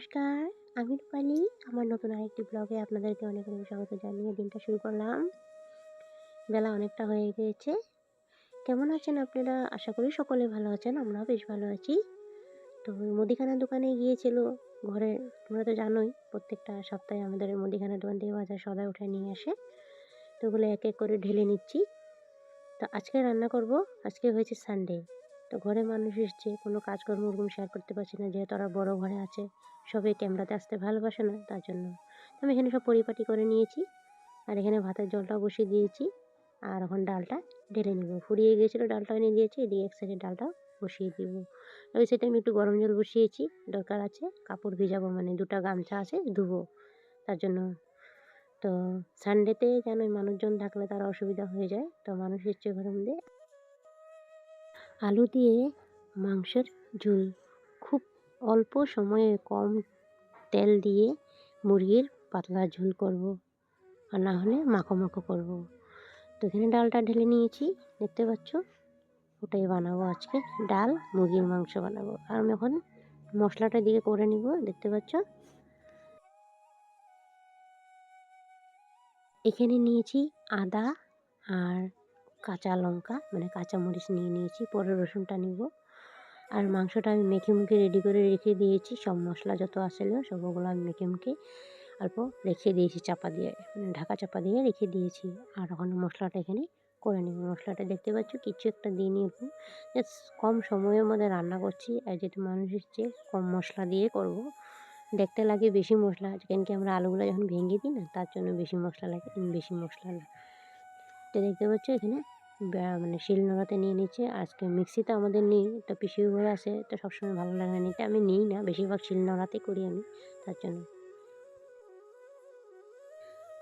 নমস্কার, আমি রূপালি। আমার নতুন আরেকটি ব্লগে আপনাদেরকে অনেক অনেক স্বাগত জানিয়ে দিনটা শুরু করলাম। বেলা অনেকটা হয়ে গিয়েছে। কেমন আছেন আপনারা? আশা করি সকলে ভালো আছেন, আমরাও বেশ ভালো আছি। তো মুদিখানার দোকানে গিয়েছিল ঘরে, তোমরা তো জানোই, প্রত্যেকটা সপ্তাহে আমাদের মুদিখানার দোকান থেকে বাজার সদাই উঠে নিয়ে আসে। তো ওগুলো এক এক করে ঢেলে নিচ্ছি। তো আজকে রান্না করব, আজকে হয়েছে সানডে তো ঘরে মানুষ এসছে কোনো কাজকর্ম ওরকম শেয়ার করতে পারছি না, যেহেতু ওরা বড়ো ঘরে আছে, সবাই ক্যামেরাতে আসতে ভালোবাসে না, তার জন্য। আমি এখানে সব পরিপাটি করে নিয়েছি, আর এখানে ভাতের জলটাও বসিয়ে দিয়েছি, আর এখন ডালটা ঢেলে নেব। ফুরিয়ে গিয়েছিল ডালটা এনে দিয়েছি, এদিকে এক সাইডে ডালটা বসিয়ে দিব। ওই সাইডে আমি একটু গরম জল বসিয়েছি, দরকার আছে কাপড় ভিজাবো মানে দুটো গামছা আছে, ধুবো, তার জন্য। তো সানডেতে যেন মানুষজন থাকলে তার অসুবিধা হয়ে যায়, তো মানুষ এসছে ঘরের মধ্যে আলু দিয়ে মাংসের ঝোল। খুব অল্প সময়ে কম তেল দিয়ে মুরগির পাতলা ঝোল করব আর না হলে মাখো মাখো করব। তো এখানে ডালটা ঢেলে নিয়েছি, দেখতে পাচ্ছ? ওটাই বানাবো আজকে। ডাল, মুরগির মাংস বানাবো। আর আমি এখন মশলাটা দিকে করে নিব, দেখতে পাচ্ছ? এখানে নিয়েছি আদা আর কাঁচা লঙ্কা মানে কাঁচা মরিচ নিয়ে নিয়েছি, পরে রসুনটা নিব। আর মাংসটা আমি মেখে মুখে রেডি করে রেখে দিয়েছি, সব মশলা যত আসলে সব ওগুলো আমি মেখে মুখে অল্প রেখে দিয়েছি, চাপা দিয়ে মানে ঢাকা চাপা দিয়ে রেখে দিয়েছি। আর ওখানে মশলাটা এখানে করে নিব। মশলাটা দেখতে পাচ্ছ, কিছু একটা দিয়ে জাস্ট কম সময়ের মধ্যে রান্না করছি, আর যেহেতু মানুষ এসছে কম মশলা দিয়ে করব, দেখতে লাগে বেশি মশলা। কেন কি, আমরা আলুগুলো যখন ভেঙে দিই না, তার জন্য বেশি মশলা লাগে, বেশি মশলা না। তো দেখতে পাচ্ছ এখানে? মানে শিল নোড়াতে নিয়ে নিচ্ছে। আজকে মিক্সিতে আমাদের নেই তো পিসির ঘরে আছে। তো সবসময় ভালো লাগে না। নিতে আমি নিই না, বেশিরভাগ শিল নোড়াতে করি আমি, তার জন্য।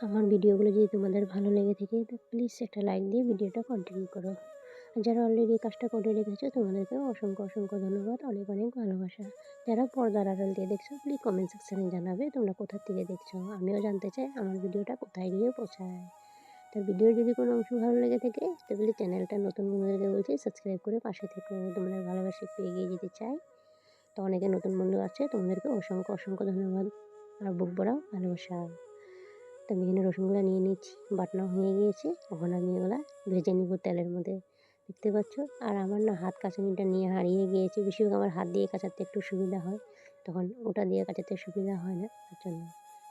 আমার ভিডিওগুলো যদি তোমাদের ভালো লেগে থাকে, তো প্লিজ একটা লাইক দিয়ে ভিডিওটা কন্টিনিউ করো। যারা অলরেডি কাজটা করে রেখেছো তোমাদেরকে অসংখ্য অসংখ্য ধন্যবাদ, অনেক অনেক ভালোবাসা। যারা পর্দার আড়াল দিয়ে দেখছ প্লিজ কমেন্ট সেকশানে জানাবে তোমরা কোথা থেকে দেখছ। আমিও জানতে চাই আমার ভিডিওটা কোথায় গিয়ে পৌঁছায়। তার ভিডিওর যদি কোনো অংশ ভালো লেগে থাকে তাহলে চ্যানেলটা নতুন বন্ধুদেরকে বলছি সাবস্ক্রাইব করে পাশে থেকে তোমাদের ভালোবাসা একটু এগিয়ে যেতে চাই। তো অনেকে নতুন বন্ধু আছে, তোমাদেরকে অসংখ্য অসংখ্য ধন্যবাদ। আর বুক ভরাও, ভালোবাসা। তো আমি এখানে রসুনগুলো নিয়ে নিচ্ছি বাটনা হয়ে গিয়েছে, ওখানে আমি এগুলো ভেজে নিব তেলের মধ্যে। দেখতে পাচ্ছ? আর আমার না হাত কাছানিটা নিয়ে হারিয়ে গিয়েছে বেশিরভাগ আমার হাত দিয়ে কাচাতে একটু সুবিধা হয়, তখন ওটা দিয়ে কাচাতে সুবিধা হয় না, তার জন্য।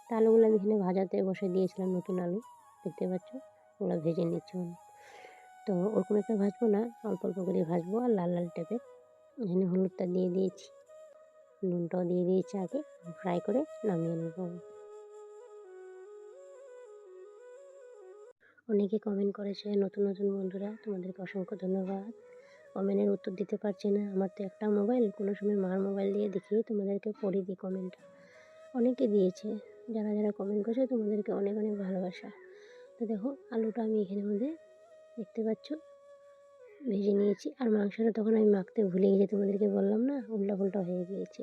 তা আলুগুলো আমি এখানে ভাজাতে বসে দিয়েছিলাম নতুন আলু। দেখতে পাচ্ছ? ওগুলো ভেজে নিচ্ছি। তো ওরকম একটা ভাজবো না, অল্প অল্প করে ভাজবো আর লাল লাল টাইপের এখানে হলুদটা দিয়ে দিয়েছি। নুনটাও দিয়ে দিয়েছি আগে ফ্রাই করে নামিয়ে নেব। অনেকে কমেন্ট করেছে, নতুন নতুন বন্ধুরা, তোমাদেরকে অসংখ্য ধন্যবাদ। কমেন্টের উত্তর দিতে পারছি না, আমার তো একটা মোবাইল কোনো সময় মার মোবাইল দিয়ে দেখিয়ে তোমাদেরকে পড়ে দিই কমেন্টটা অনেকে দিয়েছে, যারা যারা কমেন্ট করেছে, তোমাদেরকে অনেক অনেক ভালোবাসা। তো দেখো, আলুটা আমি এখানে মধ্যে দেখতে পাচ্ছ। ভেজে নিয়েছি। আর মাংসটা তখন আমি মাখতে ভুলে গেছি, তোমাদেরকে বললাম না? উল্টা ফুল্টা হয়ে গিয়েছে।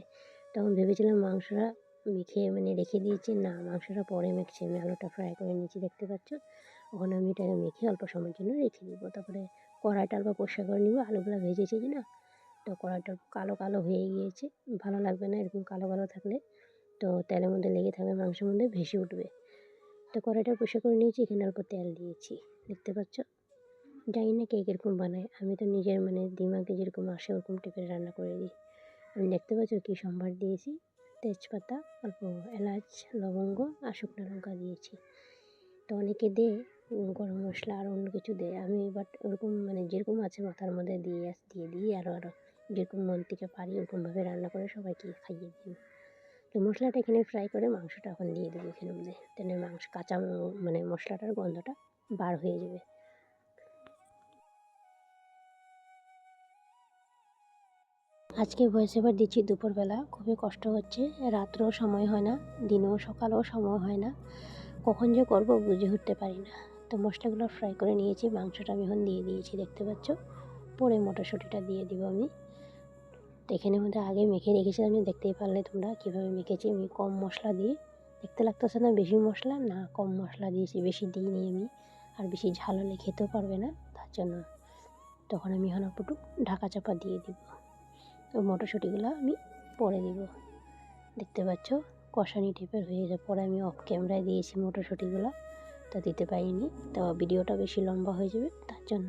তখন ভেবেছিলাম মাংসটা মেখে মানে রেখে দিয়েছি। না, মাংসটা পরে মেখছি। আমি আলুটা ফ্রাই করে নিয়েছি, দেখতে পাচ্ছ? ওখানে আমি এটাকে মেখে অল্প সময়ের জন্য রেখে দিব। তারপরে কড়াইটা অল্প পরিষ্কার করে নিব। আলুগুলো ভেজেছি কি না তো কড়াইটা কালো কালো হয়ে গিয়েছে। ভালো লাগবে না এরকম কালো কালো থাকলে। তো তেলের মধ্যে লেগে থাকবে মাংসের মধ্যে ভেসে উঠবে। তো কড়াইটা পরিষ্কার করে নিয়েছি, এখানে অল্প তেল দিয়েছি। দেখতে পাচ্ছ? জানি না কে কীরকম বানায়। আমি তো নিজের মানে দিমাগে যেরকম আসে, ওরকম টাইপের রান্না করে দিই। আমি দেখতে পাচ্ছ কী সম্বার দিয়েছি? তেজপাতা, অল্প এলাচ, লবঙ্গ আর শুকনো লঙ্কা দিয়েছি। তো অনেকে দেয় গরম মশলা আর অন্য কিছু দেয়। আমি বাট ওরকম মানে যেরকম আছে মাথার মধ্যে দিয়ে দিয়ে দিই আরও আরও যেরকম মন থেকে পারি, ওরকমভাবে রান্না করে সবাইকে খাইয়ে দিই। তো মশলাটা এখানে ফ্রাই করে মাংসটা এখন দিয়ে দেবো এখানে মধ্যে তাহলে মাংস, কাঁচা মানে মশলাটার গন্ধটা বার হয়ে যাবে। আজকে ভয়েস এবার দিচ্ছি দুপুরবেলা। খুবই কষ্ট হচ্ছে। রাত্রেও সময় হয় না, দিনেও সকালেও সময় হয় না। কখন যে করব বুঝে উঠতে পারি না। তো মশলাগুলো ফ্রাই করে নিয়েছি, মাংসটা আমি এখন দিয়ে দিয়েছি, দেখতে পাচ্ছ? পরে মটরশুঁটিটা দিয়ে দিব আমি। তো এখানের মধ্যে আগে মেখে রেখেছিলাম দেখতেই পারলে তোমরা কীভাবে মেখেছি। আমি কম মশলা দিয়ে, দেখতে লাগতেছে না বেশি মশলা, না কম মশলা দিয়েছি বেশি দিইনি আমি, আর বেশি ঝাল হলে খেতেও পারবে না, তার জন্য তখন আমি একটু ঢাকা চাপা দিয়ে দিব। তো মটরশুঁটিগুলো আমি পরে দিব। দেখতে পাচ্ছ, কষানি টাইপের হয়ে যায় পরে আমি অফ ক্যামেরায় দিয়েছি মটরশুঁটিগুলো, তা দিতে পারিনি, তো ভিডিওটা বেশি লম্বা হয়ে যাবে, তার জন্য।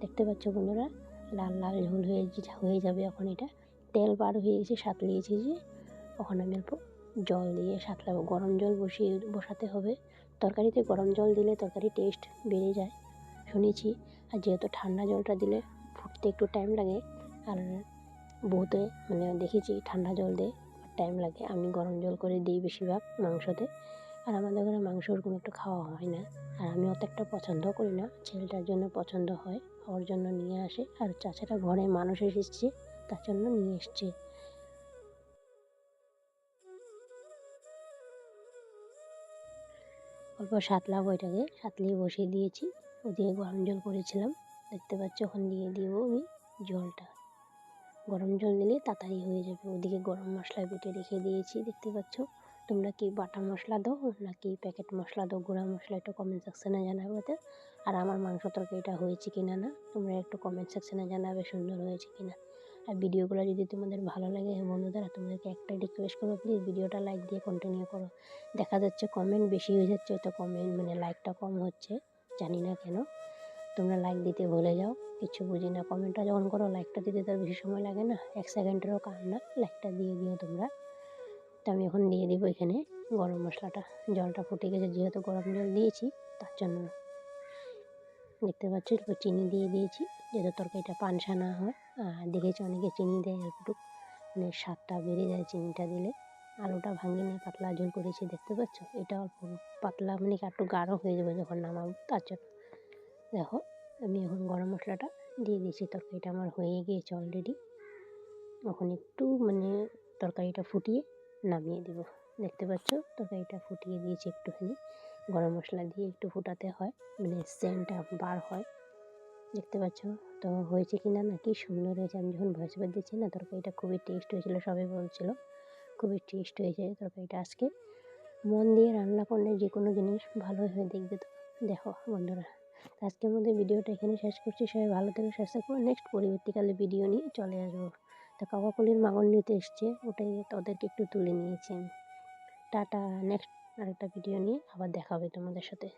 দেখতে পাচ্ছ বন্ধুরা লাল লাল ঝোল হয়ে হয়ে যাবে এখন এটা। তেল বার হয়ে গেছে, সাতলিয়েছি যে, এখন আমি অল্প জল দিয়ে সাতলাবো। গরম জল বসিয়ে বসাতে হবে। তরকারিতে গরম জল দিলে তরকারি টেস্ট বেড়ে যায়, শুনেছি। আর যেহেতু ঠান্ডা জলটা দিলে ফুটতে একটু টাইম লাগে, আর বহুতে মানে দেখেছি ঠান্ডা জল দিয়ে টাইম লাগে। আমি গরম জল করে দিই বেশিরভাগ মাংসতে। আর আমাদের ঘরে মাংস ওরকম একটু খাওয়া হয় না। আর আমি অত একটা পছন্দ করি না। ছেলেটার জন্য পছন্দ হয়। ওর জন্য নিয়ে আসে আর চাচাটা ঘরে মানুষ এসেছে, তার জন্য নিয়ে এসছে। অল্প সাতলা বইটাকে সাতলিয়ে বসিয়ে দিয়েছি, ওদিকে গরম জল করেছিলাম। দেখতে পাচ্ছ ওখান দিয়ে দিব আমি জলটা। গরম জল দিলে তাড়াতাড়ি হয়ে যাবে। ওদিকে গরম মশলা বেটে রেখে দিয়েছি, দেখতে পাচ্ছ। তোমরা কি বাটা মশলা দাও নাকি প্যাকেট মশলা দাও, গুঁড়া মশলা একটু কমেন্ট সেকশানে জানাবে আর আমার মাংস তরকারিটা হয়েছে কি না না তোমরা একটু কমেন্ট সেকশানে জানাবে সুন্দর হয়েছে কি না আর ভিডিওগুলো যদি তোমাদের ভালো লাগে বন্ধুরা, তোমাদেরকে একটাই রিকোয়েস্ট করো প্লিজ ভিডিওটা লাইক দিয়ে কন্টিনিউ করো। দেখা যাচ্ছে কমেন্ট বেশি হয়ে যাচ্ছে, তো কমেন্ট মানে লাইকটা কম হচ্ছে, জানি না কেন। তোমরা লাইক দিতে ভুলে যাও, কিছু বুঝি না। কমেন্টটা যখন করো লাইকটা দিতে তার বেশি সময় লাগে না, এক সেকেন্ডেরও কাম না লাইকটা দিয়ে দিও তোমরা। তো আমি এখন দিয়ে দিব এখানে গরম মশলাটা। জলটা ফুটে গেছে, যেহেতু গরম জল দিয়েছি, তার জন্য দেখতে পাচ্ছ একটু চিনি দিয়ে দিয়েছি। যাতে তরকারিটা পানসা না হয়, আর দেখেছি অনেকে চিনি দেয় একটু মানে স্বাদটা বেড়ে যায় চিনিটা দিলে। আলুটা ভাঙিয়ে নিয়ে পাতলা ঝোল করেছি, দেখতে পাচ্ছ? এটা অল্প পাতলা মানে একটু গাঢ় হয়ে যাবে যখন নামাবো, তার জন্য। দেখো, আমি এখন গরম মশলাটা দিয়ে দিয়েছি, তরকারিটা আমার হয়ে গিয়েছে অলরেডি এখন একটু মানে তরকারিটা ফুটিয়ে নামিয়ে দেবো। দেখতে পাচ্ছ? তরকারিটা ফুটিয়ে দিয়েছি একটুখানি। গরম মশলা দিয়ে একটু ফুটাতে হয় মানে সেন্টটা বার হয়। দেখতে পাচ্ছ? তো হয়েছে কি না নাকি সুন্দর হয়েছে। আমি যখন ভয়েস ওভার দিচ্ছি না, তরকারিটা খুবই টেস্ট হয়েছিল, সবাই বলছিল। খুবই টেস্ট হয়েছে তরকারিটা আজকে। মন দিয়ে রান্না করলে যে কোনো জিনিস ভালো হয়ে, দেখবে তো। দেখো বন্ধুরা, আজকের মধ্যে ভিডিওটা এখানে শেষ করছি। সবাই ভালো থেকে শেষ থাকব নেক্সট পরবর্তীকালে ভিডিও নিয়ে চলে আসব। তো কাকাকুলির মাগন নিতে এসছে, ওটাই তাদেরকে একটু তুলে নিয়েছি টাটা নেক্সট আরেকটা ভিডিও নিয়ে আবার দেখা হবে তোমাদের সাথে।